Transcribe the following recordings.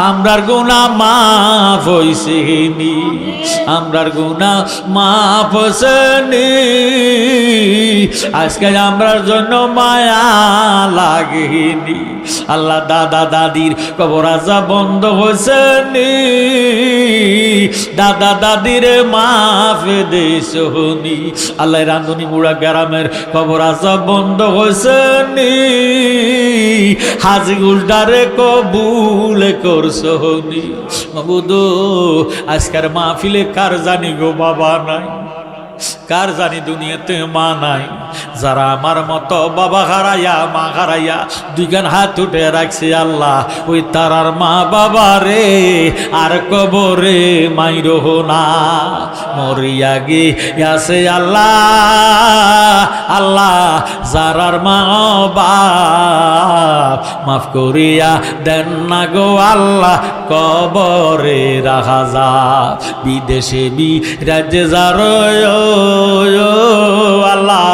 আমরার গুণা মা হইসেনি আমরার গুণা মাফ আজকে আমরার জন্য মায়া লাগেনি। আল্লাহ দাদা দাদির কবর আজা বন্ধ হইসেনি দাদা দাদির মাফ দেশনি আল্লাহ রান্ধনি মুড়া গ্রামের কবর আজা বন্ধ হইসেনি হাজি উল্টারে কবুল করছনি মাবুদ, আজকের মাহফিলে কার জানি গো বাবা নাই কার জানি দুনিয়াতে মা নাই? যারা আমার মতো বাবা হারাইয়া মা হারাইয়া দুইখান হাত উঠে রাখছে আল্লাহ, ওই তারার মা বাবা রে, আর কবরে মাইরো না। মরিয়া গে আছে আল্লাহ আল্লাহ, যারার মা বাপ, মাফ করিয়া দেন না গো আল্লাহ, কবরে রাখা যা বিদেশে বি রাজ্যে যার আল্লাহ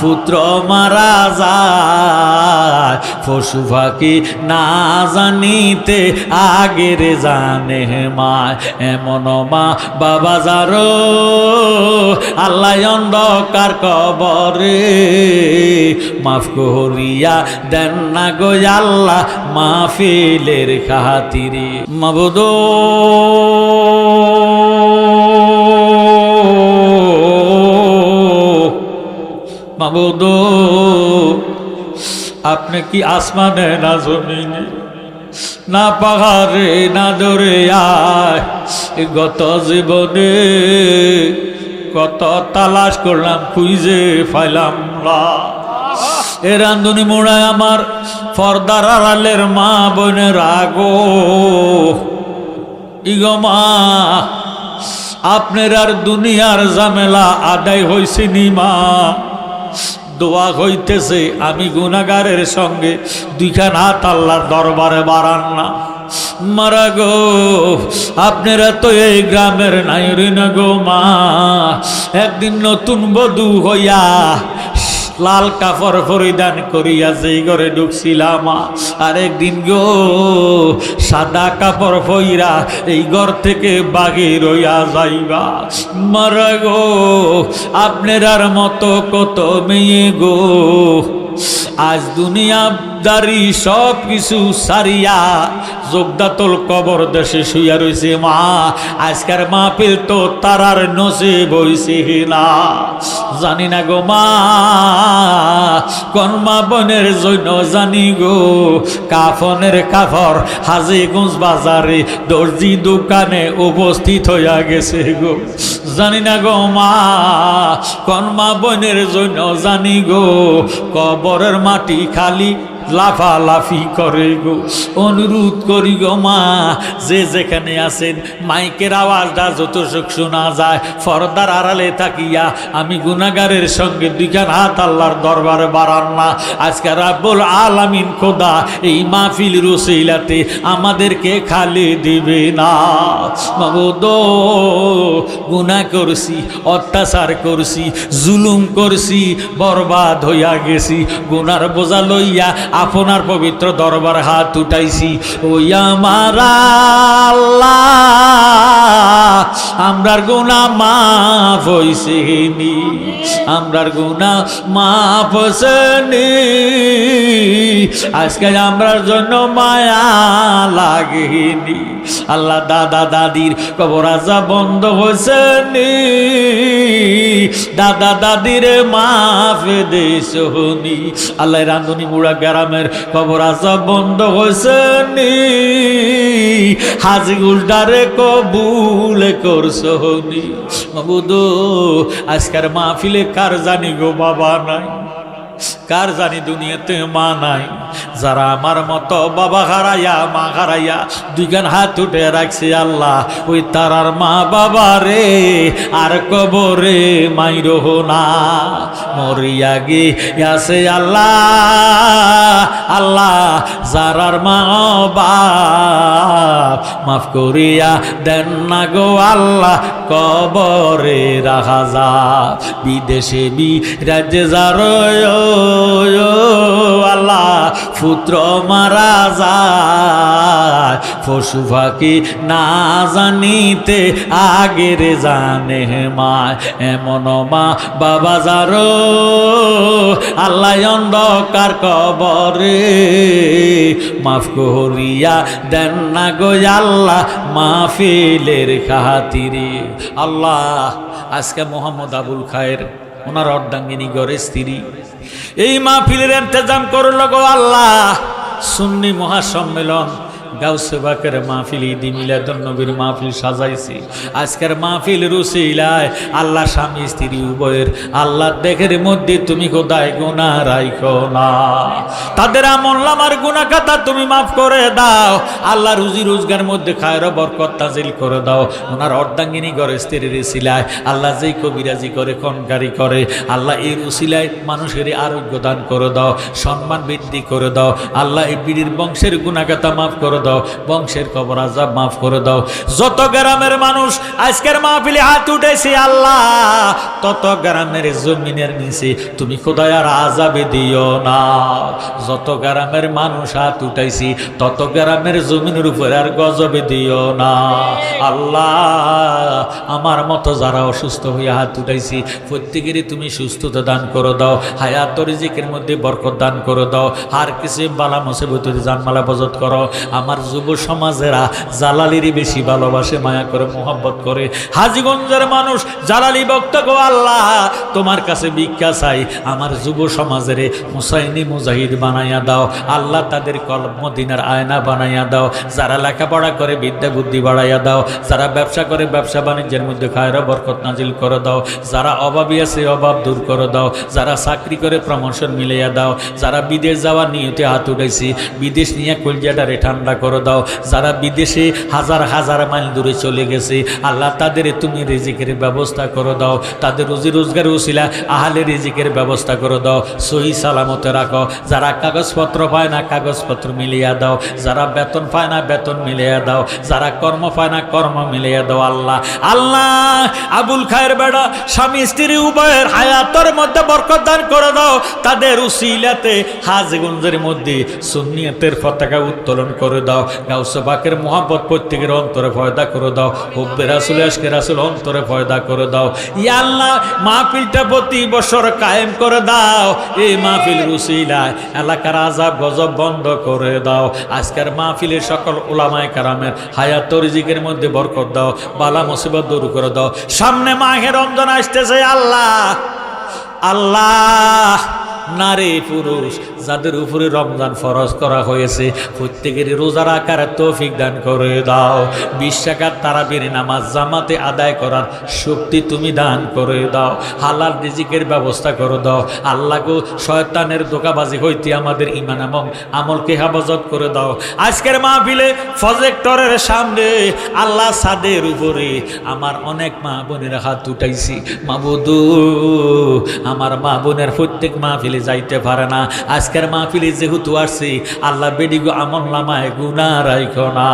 পুত্র মারা যায়। পশু পাখি না জানিতে আগের জানে মা, এমন মা বাবা যার। আল্লাহ অন্ধকার কবরে মাফ করিয়া দেন না গো আল্লাহ মাহফিলের খাতিরে। মাবুদ মাবুদ আপনি কি আসমানে না জমিনে, না পাহাড়ে, না দরে আয় গত জীবনে কত তালাশ করলাম, খুঁজে ফাইলাম না। এ রান্ধুনি মোড়ায় আমার ফর্দার আড়ালের মা বোনের আগো। ইগো মা, আপনার আর দুনিয়ার ঝামেলা আদায় হয়েছে নি মা। দোয়া হইতেছে, আমি গুণাগারের সঙ্গে দুইখান হাত দরবারে বাড়ান না। মারা গো, আপনারা তো এই গ্রামের নাইরি না গো মা, একদিন নতুন বধু হইয়া লাল কাপড় পরিধান করিয়া যেই ঘরে ঢুকছিলাম আরেকদিন গো, সাদা কাপড় পইরা এই ঘর থেকে বাগে রইয়া যাইবা। মারা গো, আপনার মতো কত মেয়ে গো। আজ দুনিয়াদারি সব কিছু সারিয়া যোগদাতল কবর দেশে শুইয়া রয়েছে মা। আজকের মাহফিল তো তারার নসে বইছে না জানি না গো মা, কোন মা বোনের জন্য জানি গো। কাফনের কাফর হাজিগঞ্জ বাজারে দর্জি দোকানে উপস্থিত হইয়া গেছে গো। জানি না গো মা কর্মা মা বোনের জন্য জানি গো কবরের মাটি খালি লাফালাফি করে গো, অনুরোধ করি গো মা, যে যেখানে আছেন, মাইকের আওয়াজটা যত সুখ শোনা যায়, ফরদার আড়ালে থাকিয়া আমি গুনাগারের সঙ্গে দুইখান হাত আল্লাহর দরবারে বাড়ান না। আজকে রাব্বুল আলামিন খোদা, এই মাহফিল রসইলাতে আমাদেরকে খালি দিবে না। মাবুদ গুনাহ করছি, অত্যাচার করছি, জুলুম করছি, বরবাদ হইয়া গেছি, গুনার বোঝা লইয়া আপনার পবিত্র দরবার হাত উঠাইছি। ওই আমার আল্লাহ। আমরার গুণা মাফ হইসেনি আমরার গুণা মাফ হইসেনি আজকে আমরার জন্য মায়া লাগেনি, আল্লাহ দাদা দাদির কবর আজা বন্ধ হইসেনি দাদা দাদির মাফ দেশনি আল্লাহ রান্ধনি মুড়া গ্রামের কবর আজা বন্ধ হইসেনি হাজি উল্টারে কবুল করছনি মাবুদ আজকের মাহফিলে কার জানি গো বাবা নাই? কার জানি দুনিয়াতে মা নাই? যারা আমার মতো বাবা হারাইয়া মা হারাইয়া দুইখান হাত উঠে রাখছে আল্লাহ, ওই তারার মা বাবা রে, আর কবরে মাইরো না। মরিয়া গে আছে আল্লাহ আল্লাহ, যারার মা বাপ, মাফ করিয়া দেন না গো আল্লাহ, কবরে রাখা যা বিদেশে বি রাজ্যে যার আল্লাহ, পুত্র মারা যায়। পশু পাখি না জানিতে আগের জানে মায় এমন মা বাবা যার। আল্লাহ অন্ধকার কবরে মাফ করিয়া দেন না গো আল্লাহ মাহফিলের খাতিরে। আল্লাহ, আজকে মোহাম্মদ আবুল খায়ের, ওনার অর্ধাঙ্গিনী গড়ে স্ত্রী। এই মাহফিলের ইন্তজাম করল গো আল্লাহ। সুন্নি মহাসম্মেলন। গাউসেবাকের মাহফিল ঈদি মিলাদুন নবীর মাহফিল সাজাইছি। আজকের মাহফিল রুসিলায় আল্লাহ স্বামী, স্ত্রী, উভয়ের আল্লাহ দেখের মধ্যে তুমি কোথায় গুণা রাইখো না। তাদের আমল আমার গুণা খাতা তুমি মাফ করে দাও। আল্লাহ রুজি রোজগার মধ্যে খায়ের বরকত তাজিল করে দাও। ওনার অর্ধাঙ্গিনী ঘরে স্ত্রীর সিলায় আল্লাহ যেই কবিরাজি করে কনকারি করে, আল্লাহ এই রুসিলায় মানুষের আরোগ্য দান করে দাও, সম্মান বৃদ্ধি করে দাও। আল্লাহ এই বিড়ির বংশের গুণাগাতা মাফ করে দাও। বংশের কবর আজাব মাফ করে দাও। যত গ্রামের মানুষ, আজকের মাহফিলে হাত উঠেছি আল্লাহ, তত গ্রামের জমিনের নিচে তুমি খোদায় আর আজাবে দিও না। যত গ্রামের মানুষ হাত উঠাইছি, তত গ্রামের জমিনের উপরে আর গজবে দিও না। আল্লাহ, আমার মতো যারা অসুস্থ হয়ে হাত উঠাইছি, প্রত্যেকেরই তুমি সুস্থতা দান করে দাও হায়াত রিজিকের মধ্যে বরকত দান করে দাও। আর কিছু বালা মুসিবতের জানমালা বজত করো। আমার যুব সমাজেরা জালালিরই বেশি ভালোবাসে, মায়া করে, মোহব্বত করে। হাজিগঞ্জের মানুষ, জালালি ভক্ত গো আল্লাহ, তোমার কাছে ভিক্ষা চাই। আমার যুব সমাজের মুসাইনি মুজাহিদ বানাইয়া দাও। আল্লাহ তাদের কলম মদিনার আয়না বানাইয়া দাও। যারা লেখাপড়া করে, বিদ্যা বুদ্ধি বাড়াইয়া দাও। যারা ব্যবসা করে, ব্যবসা বাণিজ্যের মধ্যে খায়রা বরকত নাজিল করে দাও। যারা অভাবী আছে, অভাব দূর করে দাও। যারা চাকরি করে প্রমোশন মিলাইয়া দাও। যারা বিদেশ যাওয়ার নিয়তে হাত উঠেছি বিদেশ নিয়ে কলজাটারে ঠান্ডা করে দাও। যারা বিদেশে হাজার হাজার মাইল দূরে চলে গেছে, আল্লাহ তাদের তুমি রিজিকের ব্যবস্থা করে দাও। তাদের রুজি রোজগার উচিলা আহালে রিজিকের ব্যবস্থা করে দাও। সহি সালামতে রাখো। যারা কাগজপত্র পায় না, কাগজপত্র মিলিয়ে দাও। যারা বেতন পায় না, বেতন মিলিয়ে দাও। যারা কর্ম পায় না, কর্ম মিলিয়ে দাও আল্লাহ। আল্লাহ, আবুল খায়ের বেড়া, স্বামী স্ত্রী উভয়ের হায়াতর মধ্যে বরকত দান করে দাও। তাদের উসিলাতে হাজগঞ্জের মধ্যে সুন্নিয়তের পতাকা উত্তোলন করে দাও। গাউসবাকের মোহাম্মত প্রত্যেকের অন্তরে ফয়দা করে দাও। হুব্বে রাসুল আজকে রাসুল অন্তরে ফয়দা করে দাও। ইয়া আল্লাহ, মাহফিলটা প্রতি বছর কায়েম করে দাও। এই মাহফিল রুসিলায়, এলাকার আজাব গজব বন্ধ করে দাও। আজকের মাহফিলের সকল ওলামায় কারামের হায়াত রিজিকের মধ্যে বরকত দাও, বালা মুসিবত দূর করে দাও। সামনে মাহের রমজান আসতেছে, আল্লাহ আল্লাহ। নারী, পুরুষ, যাদের উপরে রমজান ফরজ করা হয়েছে, প্রত্যেকেরই রোজার আকারে তৌফিক দান করে দাও। বিশ্বাকার তারাবির নামাজ জামাতে আদায় করার শক্তি তুমি দান করে দাও। হালাল রিজিকের ব্যবস্থা করে দাও। আল্লাহ গো, শয়তানের দোকাবাজি হইতে আমাদের ইমান এবং আমলকে হেফাজত করে দাও। আজকের মাহফিলে প্রজেক্টরের সামনে আল্লাহ সাদের উপরে আমার অনেক মা বোনের হাত উঠাইছি। মাবুদু, আমার মা বোনের প্রত্যেক মাহফিলে যাইতে পারে না। আজকের মাহফিলে যেহেতু আসছি আল্লাহ বেডিগো আমল নামায় গুণা রাখো না।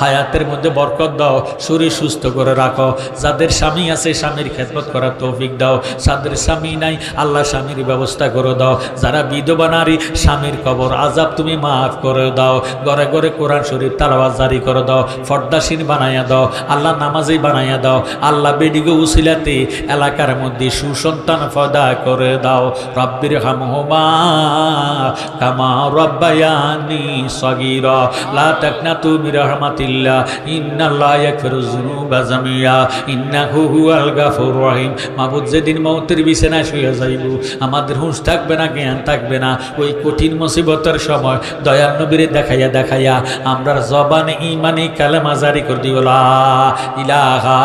হায়াতের মধ্যে বরকত দাও, শরীর সুস্থ করে রাখো। যাদের স্বামী আছে, স্বামীর খেদমত করার তৌফিক দাও। যাদের স্বামী নাই, আল্লাহ স্বামীর ব্যবস্থা করে দাও। যারা বিধবা নারী, স্বামীর কবর আজাব তুমি মাফ করে দাও। ঘরে ঘরে কোরআন শরীফ তালাবাজ জারি করে দাও। ফর্দাসীন বানাইয়া দাও। আল্লাহ নামাজি বানাইয়া দাও। আল্লাহ বেডিগো উসিলাতে এলাকার মধ্যে সুসন্তান ফদা করে দাও। রব্বির হামহুমা কামা রব্বায়ানি সগীরা। লা তাকনাতু মাবুদ, যেদিন মৌতের বিছানায় শুয়ে যাইব, আমাদের হুঁশ থাকবে না, জ্ঞান থাকবে না। ওই কঠিন মুসিবতের সময় দয়াল নবীরে দেখাইয়া দেখাইয়া আমরা জবানে ইমানি কালেমা জারি করে দিও, লা ইলাহা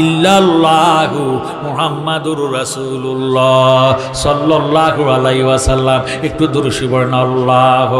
ইল্লাল্লাহু মুহাম্মাদুর রাসূলুল্লাহ সাল্লাল্লাহু আলাইহি ওয়াসাল্লাম একটু দুরুশি বর্ণ আল্লাহ